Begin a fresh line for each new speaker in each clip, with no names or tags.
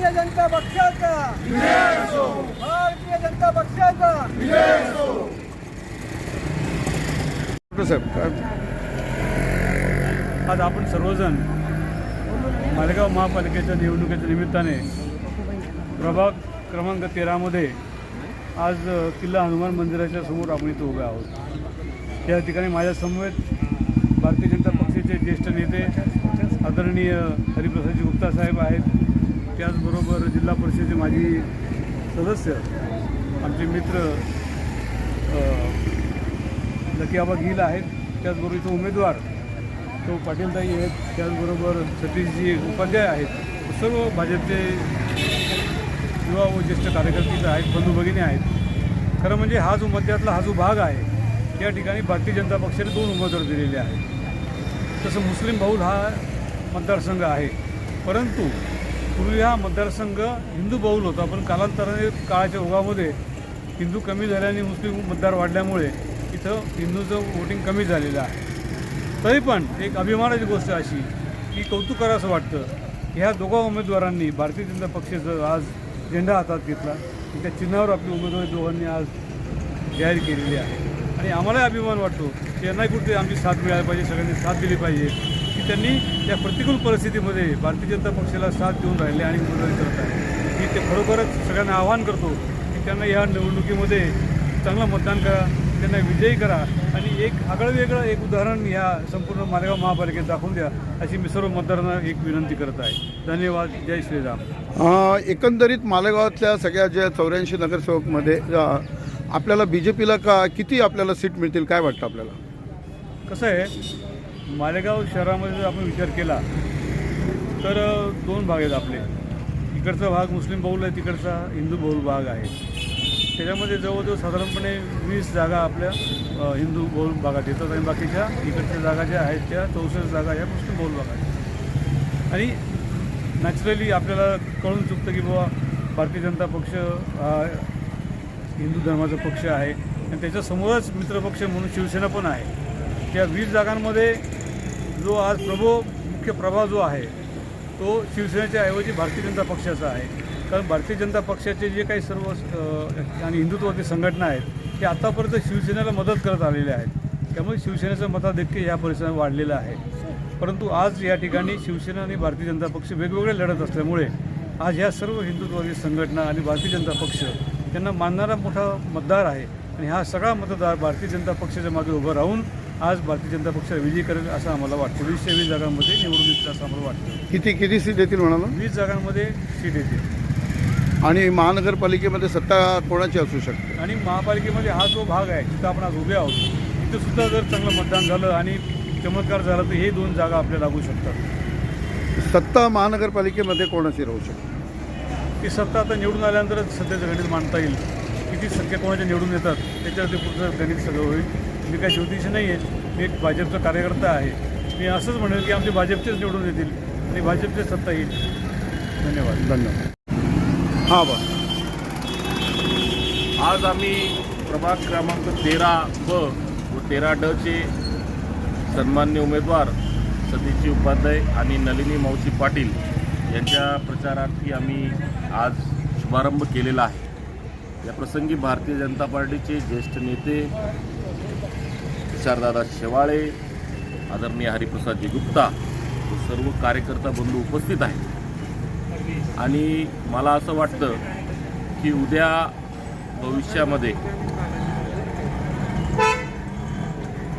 भारतीय जनता पक्षाचा. भारतीय जनता पक्षाचा.
डॉक्टर साहेब काय?
आज आपण सर्वजण मालेगाव महापालिकेच्या निवडणुकीच्या निमित्ताने प्रभाग क्रमांक तेरामध्ये आज किल्ला हनुमान मंदिराच्या समोर आपण इथं उभे आहोत. या ठिकाणी माझ्या समवेत भारतीय जनता पक्षाचे ज्येष्ठ नेते आदरणीय हरिप्रसादजी गुप्ता साहेब आहेत. त्याचबरोबर जिल्हा परिषदेचे माजी सदस्य आमचे मित्र लकीआबा गिल आहेत. त्याचबरोबर इथं उमेदवार तो पाटीलताई आहेत. त्याचबरोबर सतीशजी उपाध्याय आहेत. सर्व भाजपचे युवा व ज्येष्ठ कार्यकर्ते आहेत बंधू भगिनी आहेत. खरं म्हणजे हा जो मध्यातला हा जो भाग आहे. त्या ठिकाणी भारतीय जनता पक्षाने दोन उमेदवार दिलेले आहेत. तसं मुस्लिम बहुल हा मतदारसंघ आहे. परंतु पूर्वी हा मतदारसंघ हिंदू बहुल होता पण कालांतराने काळाच्या ओघामध्ये हिंदू कमी झाल्याने मुस्लिम मतदार वाढल्यामुळे इथं हिंदूचं वोटिंग कमी झालेलं आहे. तरी पण एक अभिमानाची गोष्ट अशी की कौतुक असं वाटतं ह्या दोघा उमेदवारांनी भारतीय जनता पक्षाचं आज झेंडा हातात घेतला. त्या चिन्हावर आपली उमेदवारी दोघांनी आज जाहीर केलेली आहे. आणि आम्हालाही अभिमान वाटतो की यांनाही कुठे आमची साथ मिळायला पाहिजे सगळ्यांनी साथ दिली पाहिजे. त्यांनी या प्रतिकूल परिस्थितीमध्ये भारतीय जनता पक्षाला साथ देऊन राहिले आणि उमेदवारी करत आहे. मी ते खरोखरच सगळ्यांना आवाहन करतो की त्यांना या निवडणुकीमध्ये चांगलं मतदान करा त्यांना विजयी करा आणि एक आगळं वेगळं एक उदाहरण या संपूर्ण मालेगाव महापालिकेत दाखवून द्या अशी मी सर्व मतदारांना एक विनंती करत आहे. धन्यवाद. जय श्रीराम.
एकंदरीत मालेगावातल्या सगळ्या ज्या चौऱ्याऐंशी नगरसेवकमध्ये आपल्याला बी जे पीला का किती आपल्याला सीट मिळतील काय वाटतं आपल्याला?
कसं आहे मालेगाव शहरामध्ये जर आपण विचार केला तर दोन भाग आहेत आपले. इकडचा भाग मुस्लिम बहुल आहे तिकडचा हिंदू बहुल भाग आहे. त्याच्यामध्ये जवळजवळ साधारणपणे वीस जागा आपल्या हिंदू बहुल भागात येतात आणि बाकीच्या इकडच्या जागा ज्या आहेत त्या चौसष्ट जागा ह्या मुस्लिम बहुल भागात. आहेत. आणि नॅचरली आपल्याला कळून चुकतं की बाबा भारतीय जनता पक्ष हा हिंदू धर्माचा पक्ष आहे. आणि त्याच्यासमोरच मित्रपक्ष म्हणून शिवसेना पण आहे. त्या वीस जागांमध्ये जो आज प्रभो मुख्य प्रभाव जो आहे तो शिवसेनेच्या ऐवजी भारतीय जनता पक्षाचा आहे. कारण भारतीय जनता पक्षाचे जे काही सर्व आणि हिंदुत्ववादी संघटना आहेत ते आतापर्यंत शिवसेनेला मदत करत आलेले आहेत. त्यामुळे शिवसेनेचं मताधिक्य या परिसरात वाढलेलं आहे. परंतु आज या ठिकाणी शिवसेना आणि भारतीय जनता पक्ष वेगवेगळे लढत असल्यामुळे आज ह्या सर्व हिंदुत्ववादी संघटना आणि भारतीय जनता पक्ष त्यांना मानणारा मोठा मतदार आहे. आणि हा सगळा मतदार भारतीय जनता पक्षाच्या मागे उभं राहून आज भारतीय जनता पक्षाला विजयी करेल असं आम्हाला वाटतं. वीसशे वीस जागांमध्ये निवडून येतील असं आम्हाला वाटतं.
किती किती सीट येतील म्हणाला?
वीस जागांमध्ये सीट येते
आणि महानगरपालिकेमध्ये सत्ता कोणाची असू शकते?
आणि महापालिकेमध्ये हा जो भाग आहे जिथं आपण आज उभे आहोत तिथं सुद्धा जर चांगलं मतदान झालं आणि चमत्कार झाला तर हे दोन जागा आपल्याला लागू शकतात.
सत्ता महानगरपालिकेमध्ये कोणाची राहू शकते?
ती सत्ता आता निवडून आल्यानंतरच सध्याचं गणित मांडता येईल. किती संख्या कोणाच्या निवडून येतात त्याच्यावरती पुढचं गणित सगळं होईल. मी काही ज्योतिषी नाही आहे. मी एक भाजपचा कार्यकर्ता आहे. मी असंच म्हणेल की आमचे भाजपचेच निवडून येतील आणि भाजपचेच सत्ता येईल. धन्यवाद.
धन्यवाद. हां बा
आज आम्ही प्रभाग क्रमांक तेरा ब व तेरा ड चे सन्मान्य उमेदवार सतीशजी उपाध्याय आणि नलिनी मावशी पाटील यांच्या प्रचारार्थी आम्ही आज शुभारंभ केलेला आहे. या प्रसंगी भारतीय जनता पार्टीचे ज्येष्ठ नेते तुषारदादा शेवाळे आदरणीय हरिप्रसादजी गुप्ता सर्व कार्यकर्ता बंधू उपस्थित आहेत. आणि मला असं वाटतं की उद्या भविष्यामध्ये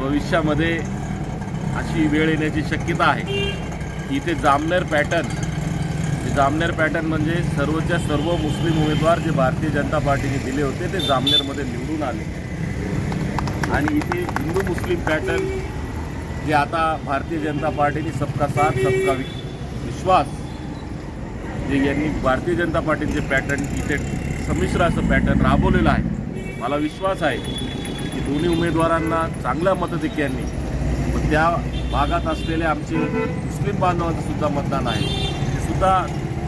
भविष्यामध्ये अशी वेळ येण्याची शक्यता आहे. की इथे जामनेर पॅटर्न जामनेर पॅटर्न म्हणजे सर्वच्या सर्व मुस्लिम उमेदवार जे भारतीय जनता पार्टीने दिले होते ते जामनेरमध्ये निवडून आले. आणि इथे हिंदू मुस्लिम पॅटर्न जे आता भारतीय जनता पार्टीने सबका साथ सबका विश्वास जे यांनी भारतीय जनता पार्टीचे पॅटर्न इथे संमिश्र असं पॅटर्न राबवलेलं आहे मला विश्वास आहे की दोन्ही उमेदवारांना चांगल्या मतदिक्यांनी व त्या भागात असलेले आमचे मुस्लिम बांधवांचं सुद्धा मतदान आहे. ते सुद्धा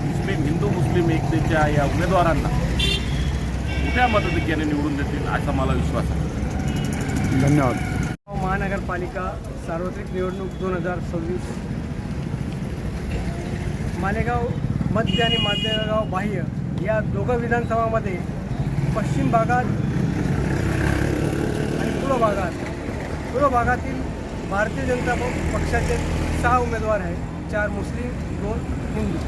मुस्लिम हिंदू मुस्लिम एकतेच्या या उमेदवारांना मोठ्या मतधिक्याने निवडून देतील असा मला विश्वास आहे.
धन्यवाद.
महानगरपालिका सार्वत्रिक निवडणूक दोन हजार सव्वीस. मालेगाव मध्य आणि मालेगाव बाह्य या दोघं विधानसभामध्ये पश्चिम भागात आणि पूर्व भागात पूर्व भागातील भारतीय जनता पक्षाचे सहा उमेदवार आहेत चार मुस्लिम दोन हिंदू.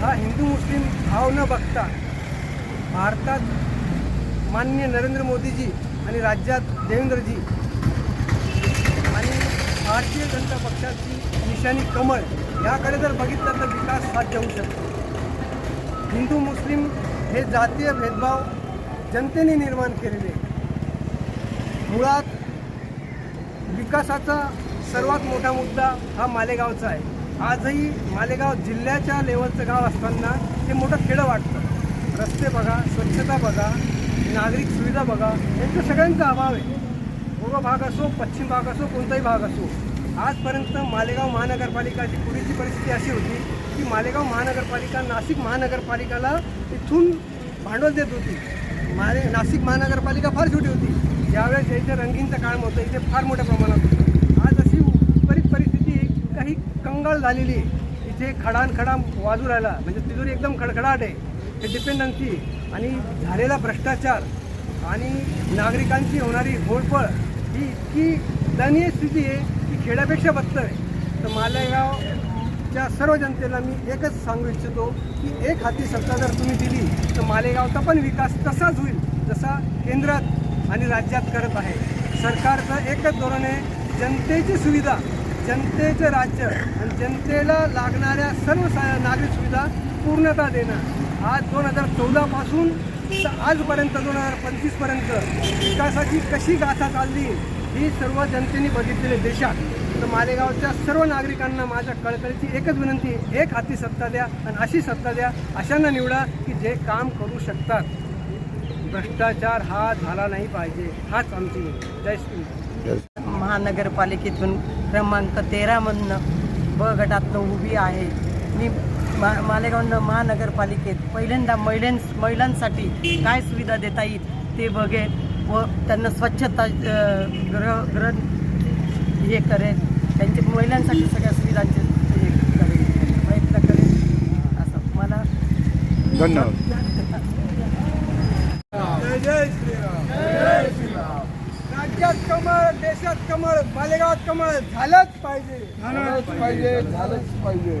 हा हिंदू मुस्लिम भाव न बघता भारतात माननीय नरेंद्र मोदीजी आणि राज्यात देवेंद्रजी आणि भारतीय जनता पक्षाची निशाणी कमळ याकडे जर बघितलं तर विकास साध्य होऊ शकतो. हिंदू मुस्लिम हे जातीय भेदभाव जनतेने निर्माण केलेले मुळात विकासाचा सर्वात मोठा मुद्दा हा मालेगावचा आहे. आजही मालेगाव जिल्ह्याच्या लेवलचं गाव असताना हे मोठं खेडं वाटतं. रस्ते बघा स्वच्छता बघा नागरिक सुविधा बघा यांचा सगळ्यांचा अभाव आहे. पूर्व भाग असो पश्चिम भाग असो कोणताही भाग असो आजपर्यंत मालेगाव महानगरपालिकाची पूर्वीची परिस्थिती अशी होती की मालेगाव महानगरपालिका नाशिक महानगरपालिकाला इथून भांडवल देत होती. माले नाशिक महानगरपालिका फार छोटी होती. ज्यावेळेस इथे रंगींचं काम होतं इथे फार मोठ्या प्रमाणात होतं. आज अशी विपरीत परिस्थिती काही कंगाळ झालेली आहे. इथे खडान खडा वाजू राहिला म्हणजे तिजोरी एकदम खडखडाट आहे. हे डिपेंडन्सी आणि झालेला भ्रष्टाचार आणि नागरिकांची होणारी होळपळ ही इतकी दयनीय स्थिती आहे की खेड्यापेक्षा बदतर आहे. तर मालेगावच्या सर्व जनतेला मी एकच सांगू इच्छितो की एक हाती सत्ता जर तुम्ही दिली तर मालेगावचा पण विकास तसाच होईल जसा केंद्रात आणि राज्यात करत आहे. सरकारचं एकच धोरण आहे जनतेची सुविधा जनतेचं राज्य आणि जनतेला लागणाऱ्या सर्व सा नागरिक सुविधा पूर्णता देणं. आज दोन हजार चौदापासून तर आजपर्यंत दोन हजार पंचवीसपर्यंत विकासाची कशी गाथा चालली ही सर्व जनतेने बघितलेली देशात. तर मालेगावच्या सर्व नागरिकांना माझ्या कळकळीची एकच विनंती एक हाती सत्ता द्या आणि अशी सत्ता द्या अशांना निवडा की जे काम करू शकतात. भ्रष्टाचार हा झाला नाही पाहिजे हाच आमची जय श्री
महानगरपालिकेतून क्रमांक तेरामधनं ब गटातनं उभी आहे. मी मा मालेगाव महानगरपालिकेत पहिल्यांदा महिलांस महिलांसाठी काय सुविधा देता येईल ते बघेन व त्यांना स्वच्छता गृह गृह हे करेन. त्यांचे महिलांसाठी सगळ्या सुविधांचे हे करेन. प्रयत्न करेन. असं मला
धन्यवाद.
जय जय श्रीराम. जय श्रीराम. राज्यात कमळ देशात कमळ मालेगावात कमळ झालंच पाहिजे.
झालंच पाहिजे. झालंच पाहिजे.